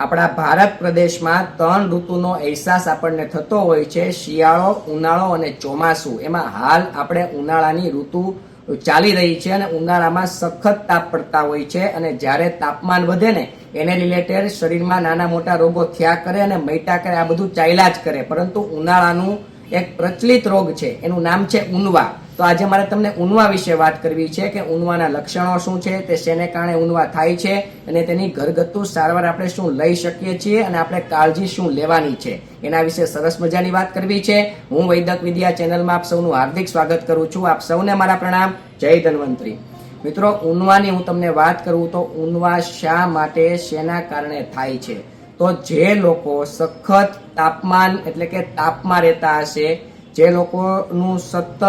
આપણા ભારત પ્રદેશમાં ત્રણ ઋતુનો અહેસાસ આપણને થતો હોય છે. શિયાળો, ઉનાળો અને ચોમાસું. એમાં હાલ આપણે ઉનાળાની ઋતુ ચાલી રહી છે અને ઉનાળામાં સખત તાપ પડતા હોય છે અને જ્યારે તાપમાન વધે ને, એને રિલેટેડ શરીરમાં નાના મોટા રોગો થયા કરે અને મૈટા કરે, આ બધું ચાલ્યા જ કરે. પરંતુ ઉનાળાનું એક પ્રચલિત રોગ છે. એનું નામ છે ઉનવા તો આજે મારે તમને ઉનવા વિશે વાત કરવી છે કે ઉનવાના લક્ષણો શું છે, તે શેને કારણે ઉનવા થાય છે અને તેની ઘરગથ્થુ સારવાર આપણે શું લઈ શકીએ છીએ અને આપણે કાળજી શું લેવાની છે. એના વિશે સરસ મજાની વાત કરવી છે. હું વૈદક વિદ્યા ચેનલમાં આપ સૌનું હાર્દિક સ્વાગત કરું છું. આપ સૌને મારા પ્રણામ. જય ધન્વંતરી. મિત્રો ઉનવાની હું તમને વાત કરું તો ઉનવા શા માટે, શેના કારણે થાય છે? તો જે લોકો સખત તાપમાન એટલે કે તાપમાં રહેતા હશે, જે લોકોનું સતત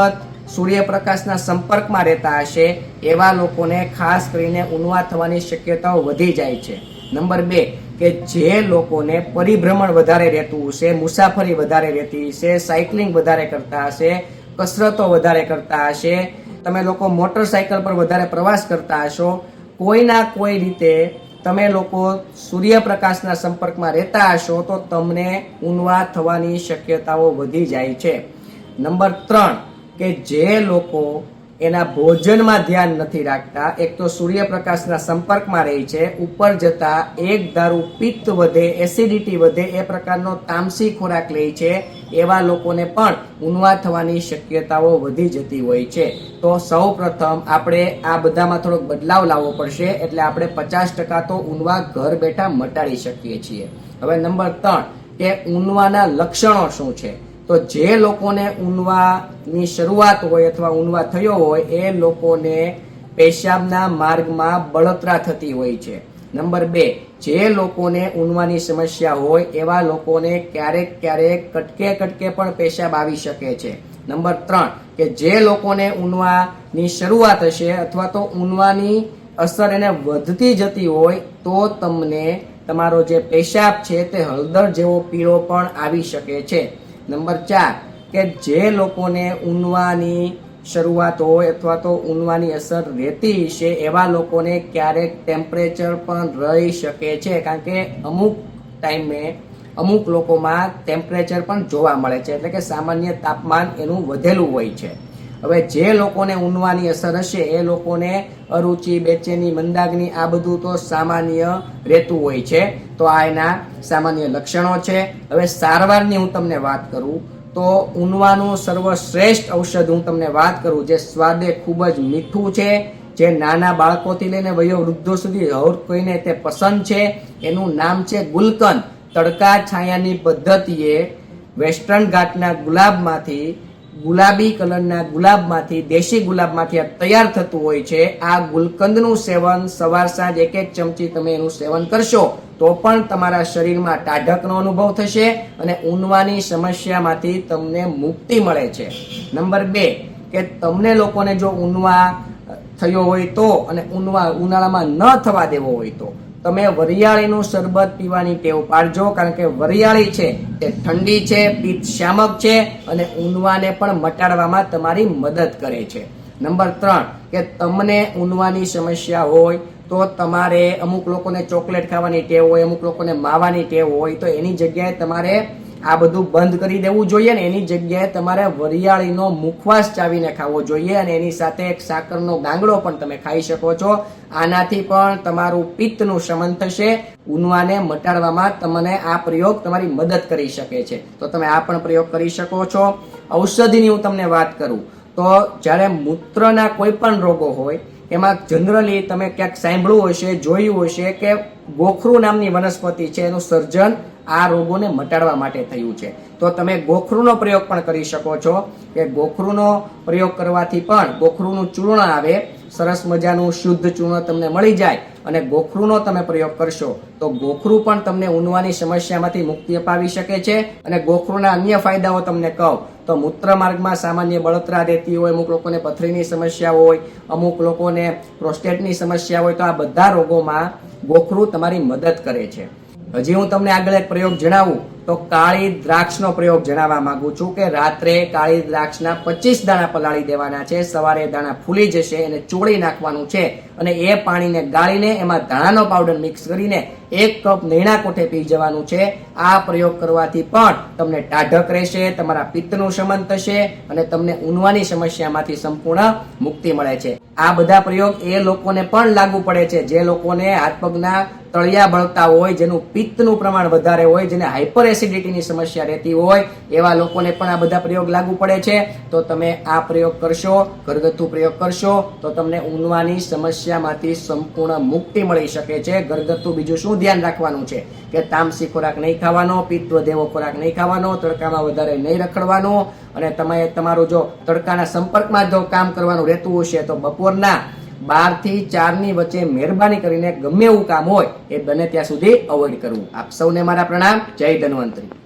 સૂર્યપ્રકાશના સંપર્કમાં રહેતા હશે, એવા લોકોને ખાસ કરીને ઉનવા થવાની શક્યતાઓ વધી જાય છે. નંબર બે, કે જે લોકોને પરિભ્રમણ વધારે રહેતું હશે, મુસાફરી વધારે રહેતી હશે, સાયકલિંગ વધારે કરતા હશે, કસરતો વધારે કરતા હશે, તમે લોકો મોટરસાયકલ પર વધારે પ્રવાસ કરતા હશો, કોઈના કોઈ રીતે તમે લોકો સૂર્યપ્રકાશના સંપર્કમાં રહેતા હશો, તો તમને ઊનવા થવાની શક્યતાઓ વધી જાય છે. નંબર ત્રણ કે જે લોકો એના ભોજનમાં ધ્યાન નથી રાખતા, એક તો સૂર્યપ્રકાશના સંપર્કમાં રહે છે, ઉપર જતા એક દારૂ પિત્ત વધે, એસિડિટી વધે, એ પ્રકારનો તામસી ખોરાક લે છે, એવા લોકોને પણ ઉનવા થવાની શક્યતાઓ વધી જતી હોય છે. તો સૌ પ્રથમ આપણે આ બધામાં થોડોક બદલાવ લાવવો પડશે, એટલે આપણે પચાસ ટકા તો ઊનવા ઘર બેઠા મટાડી શકીએ છીએ. હવે નંબર ત્રણ, કે ઉનવાના લક્ષણો શું છે? તો જે લોકોને ઊનવાની શરૂઆત હોય અથવા ઊનવા થયો હોય, એ લોકોને પેશાબના માર્ગમાં બળતરા થતી હોય છે. નંબર બે, જે લોકોને ઊનવાની સમસ્યા હોય, એવા લોકોને ક્યારેક ક્યારેક કટકે કટકે પણ પેશાબ આવી શકે છે. નંબર ત્રણ, કે જે લોકોને ઊનવાની શરૂઆત હશે અથવા તો ઊનવાની અસર એને વધતી જતી હોય, તો તમને તમારો જે પેશાબ છે તે હળદર જેવો પીળો પણ આવી શકે છે. નંબર ચાર, કે જે લોકોને ઊનવાની શરૂઆત હોય અથવા તો ઊનવાની અસર રહેતી છે, એવા લોકોને ક્યારેક ટેમ્પરેચર પણ રહી શકે છે, કારણ કે અમુક ટાઈમે અમુક લોકોમાં ટેમ્પરેચર પણ જોવા મળે છે, એટલે કે સામાન્ય તાપમાન એનું વધેલું હોય છે. હવે જે લોકોને ઊનવાની અસર હશે, એ લોકોને અરુચિ, બેચેની મંદાગ્નિ આ બધું તો સામાન્ય રહેતું હોય છે. તો આ એના સામાન્ય લક્ષણો છે. હવે સારવારની હું તમને વાત કરું, તો ઊનવાનું સર્વશ્રેષ્ઠ ઔષધ હું તમને વાત કરું, જે સ્વાદે ખૂબ જ મીઠું છે, જે નાના બાળકોથી લઈને વયો વૃદ્ધો સુધી હર કોઈને તે પસંદ છે. એનું નામ છે ગુલકંદ. તડકા છાયાની પદ્ધતિએ વેસ્ટર્ન ઘાટના ગુલાબમાંથી ગુલાબી કલરના ગુલાબમાંથી, દેશી ગુલાબમાંથી આ તૈયાર થતું હોય છે. આ ગુલકંદનું સેવન સવાર સાંજ એક એક ચમચી તમે એનું સેવન કરશો, તો પણ તમારા શરીરમાં ટાઢકનો અનુભવ થશે અને ઊનવાની સમસ્યામાંથી તમને મુક્તિ મળે છે. નંબર બે, કે તમને લોકોને જો ઊનવા થયો હોય તો અને ઊનવા ઉનાળામાં ન થવા દેવો હોય તો. તમે વરિયાળીનું શરબત પીવાની ટેવ પાડજો, કારણ કે વરિયાળી છે, તે ઠંડી છે પિત્ત શામક છે, અને ઊનવાને પણ મટાડવામાં તમારી મદદ કરે છે. નંબર ત્રણ, કે તમને ઊનવાની સમસ્યા હોય તો તમારે અમુક લોકોને ચોકલેટ ખાવાની ટેવ હોય, અમુક લોકોને માવાની ટેવ હોય, તો એની જગ્યાએ તમારે આ બધું બંધ કરી દેવું જોઈએ ને એની જગ્યાએ તમારે વરિયાળીનો મુખવાસ ચાવીને ખાવો જોઈએ અને એની સાથે એક સાકરનો ગાંગડો પણ તમે ખાઈ શકો છો. આનાથી પણ તમારું પિત્તનું શમન થશે. ઉનવાને મટાડવામાં તમને આ પ્રયોગ તમારી મદદ કરી શકે છે. તો તમે આ પણ પ્રયોગ કરી શકો છો. ઔષધિની હું તમને વાત કરું. તો જ્યારે મૂત્રના કોઈ પણ રોગો હોય, એમાં જનરલી તમે ક્યાંક સાંભળ્યું હશે, જોયું હશે કે ગોખરું નામની વનસ્પતિ છે, એનું સર્જન આ રોગોને મટાડવા માટે થયું છે. તો તમે ગોખરુનો પ્રયોગ પણ કરી શકો છો કે ગોખરુનો પ્રયોગ કરવાથી પણ ગોખરુનું ચૂર્ણ આવે, સરસ મજાનું શુદ્ધ ચૂર્ણ તમને મળી જાય અને ગોખરુનો તમે પ્રયોગ કરશો તો ગોખરું પણ તમને ઊનવાની સમસ્યામાંથી મુક્તિ અપાવી શકે છે અને ગોખરુના અન્ય ફાયદાઓ તમને કહું. તો મૂત્ર માર્ગમાં સામાન્ય બળતરા રહેતી હોય, અમુક લોકોને પથરીની સમસ્યા હોય, અમુક લોકોને પ્રોસ્ટેટની સમસ્યા હોય, તો આ બધા રોગોમાં ગોખરું તમારી મદદ કરે છે. હજી હું તમને આગળ એક પ્રયોગ જણાવું તો કાળી દ્રાક્ષનો પ્રયોગ જણાવવા માંગુ છું કે રાત્રે કાળી દ્રાક્ષના પચીસ દાણા પલાળી દેવાના છે, સવારે દાણા ફૂલી જશે એને ચોળી નાખવાનું છે. અને એ પાણીને ગાળીને એમાં ધાણાનો પાવડર મિક્સ કરીને એક કપ નૈણા કોઠે પી જવાનું છે. આ પ્રયોગ કરવાથી પણ તમને ટાઢક રહેશે, તમારા પિત્તનું શમન થશે અને તમને ઊનવાની સમસ્યામાંથી સંપૂર્ણ મુક્તિ મળે છે. આ બધા પ્રયોગ એ લોકોને પણ લાગુ પડે છે. જે લોકોને હાથ પગના તળિયા બળતા હોય, જેનું પિત્તનું પ્રમાણ વધારે હોય, જેને હાઇપર એસિડિટીની સમસ્યા રહેતી હોય, એવા લોકોને પણ આ બધા પ્રયોગ લાગુ પડે છે. તો તમે આ પ્રયોગ કરશો, ઘરગથ્થુ પ્રયોગ કરશો, તો તમને ઊનવાની સમસ્યામાંથી સંપૂર્ણ મુક્તિ મળી શકે છે. ઘરગથ્થુ બીજું શું ધ્યાન રાખવાનું છે? કે તામસી ખોરાક નહીં ખાવાનો પિત્વ દેવો ખોરાક નહીં ખાવાનો, તડકામાં વધારે નહીં રખડવાનો અને તમે તમારું જો તડકાના સંપર્કમાં જો કામ કરવાનું રહેતું હશે તો બપોરના બારથી ચારની વચ્ચે મહેરબાની કરીને ગમે એવું કામ હોય એ બને ત્યાં સુધી અવોઇડ કરવું. આપ સૌને મારા પ્રણામ. જય ધન્વંતરી.